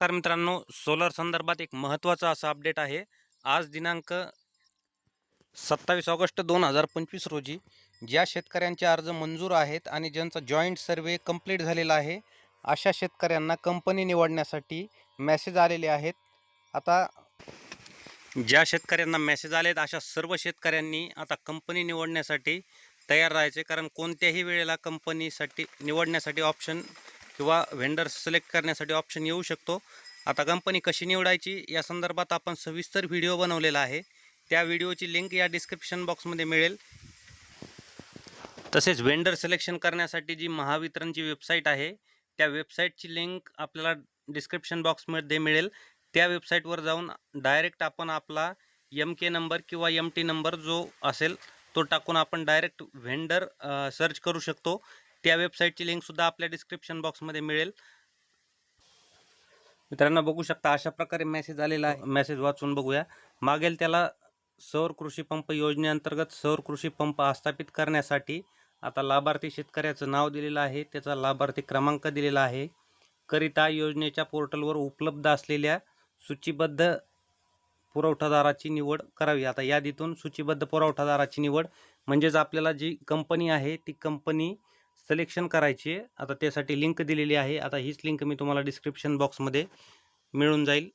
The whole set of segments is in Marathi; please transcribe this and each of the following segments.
नमस्कार मित्रांनो सोलर संदर्भात एक महत्त्वाचा असा अपडेट आहे. आज दिनांक सत्तावीस ऑगस्ट दोन हजार पंचवीस रोजी ज्या शेतकऱ्यांचे अर्ज मंजूर आहेत आणि ज्यांचा जॉईंट सर्वे कंप्लीट झालेला आहे अशा शेतकऱ्यांना कंपनी निवडण्यासाठी मॅसेज आलेले आहेत. आता ज्या शेतकऱ्यांना मेसेज आलेत अशा सर्व शेतकऱ्यांनी आता कंपनी निवडण्यासाठी तयार राहायचे. कारण कोणत्याही वेळेला कंपनीसाठी निवडण्यासाठी ऑप्शन किंवा व्हेंडर सिलेक्ट करण्यासाठी ऑप्शन येऊ शकतो. आता कंपनी कशी निवडायची या संदर्भात आपण सविस्तर व्हिडिओ बनवलेला आहे. त्या व्हिडिओची लिंक या डिस्क्रिप्शन बॉक्समध्ये मिळेल. तसेच व्हेंडर सिलेक्शन करण्यासाठी जी महावितरणची वेबसाईट आहे त्या वेबसाईटची लिंक आपल्याला डिस्क्रिप्शन बॉक्समध्ये मिळेल. त्या वेबसाईटवर जाऊन डायरेक्ट आपण आपला एम के नंबर किंवा एम टी नंबर जो असेल तो टाकून आपण डायरेक्ट व्हेंडर सर्च करू शकतो. त्या वेबसाईटची लिंकसुद्धा आपल्या डिस्क्रिप्शन बॉक्समध्ये मिळेल. मित्रांनो बघू शकता अशा प्रकारे मेसेज आलेला आहे. मेसेज वाचून बघूया. मागेल त्याला सौर कृषी पंप योजनेअंतर्गत सौर कृषी पंप आस्थापित करण्यासाठी आता लाभार्थी शेतकऱ्याचं नाव दिलेलं आहे. त्याचा लाभार्थी क्रमांक दिलेला आहे. करिता योजनेच्या पोर्टलवर उपलब्ध असलेल्या सूचीबद्ध पुरवठादाराची निवड करावी. आता यादीतून सूचीबद्ध पुरवठादाराची निवड म्हणजेच आपल्याला जी कंपनी आहे ती कंपनी सिलेक्शन करायची आहे. आता त्यासाठी लिंक दिलेली आहे. आता हीच लिंक मी तुम्हाला डिस्क्रिप्शन बॉक्समध्ये मिळून जाईल.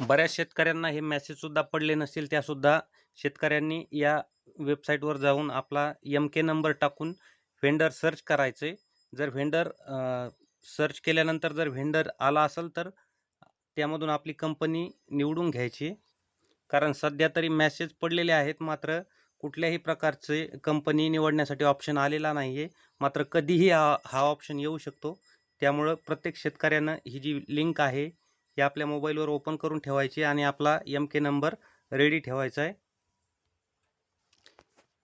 बऱ्याच शेतकऱ्यांना हे मेसेजसुद्धा पडले नसतील त्यासुद्धा शेतकऱ्यांनी या वेबसाईटवर जाऊन आपला एम के नंबर टाकून व्हेंडर सर्च करायचे. जर व्हेंडर सर्च केल्यानंतर जर व्हेंडर आला असेल तर त्यामधून आपली कंपनी निवडून घ्यायची. कारण सध्या तरी मॅसेज पडलेले आहेत मात्र कुठल्याही प्रकारचे कंपनी निवडण्यासाठी ऑप्शन आलेला नाही आहे मात्र कधीही हा हा ऑप्शन येऊ शकतो. त्यामुळं प्रत्येक शेतकऱ्यानं ही जी लिंक आहे ही आपल्या मोबाईलवर ओपन करून ठेवायची आणि आपला एम के नंबर रेडी ठेवायचा आहे.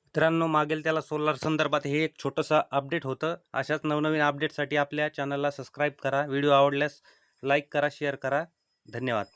मित्रांनो मागेल त्याला सोलार संदर्भात हे एक छोटंसं अपडेट होतं. अशाच नवनवीन अपडेटसाठी आपल्या चॅनलला सबस्क्राईब करा. व्हिडिओ आवडल्यास लाईक करा शेअर करा. धन्यवाद.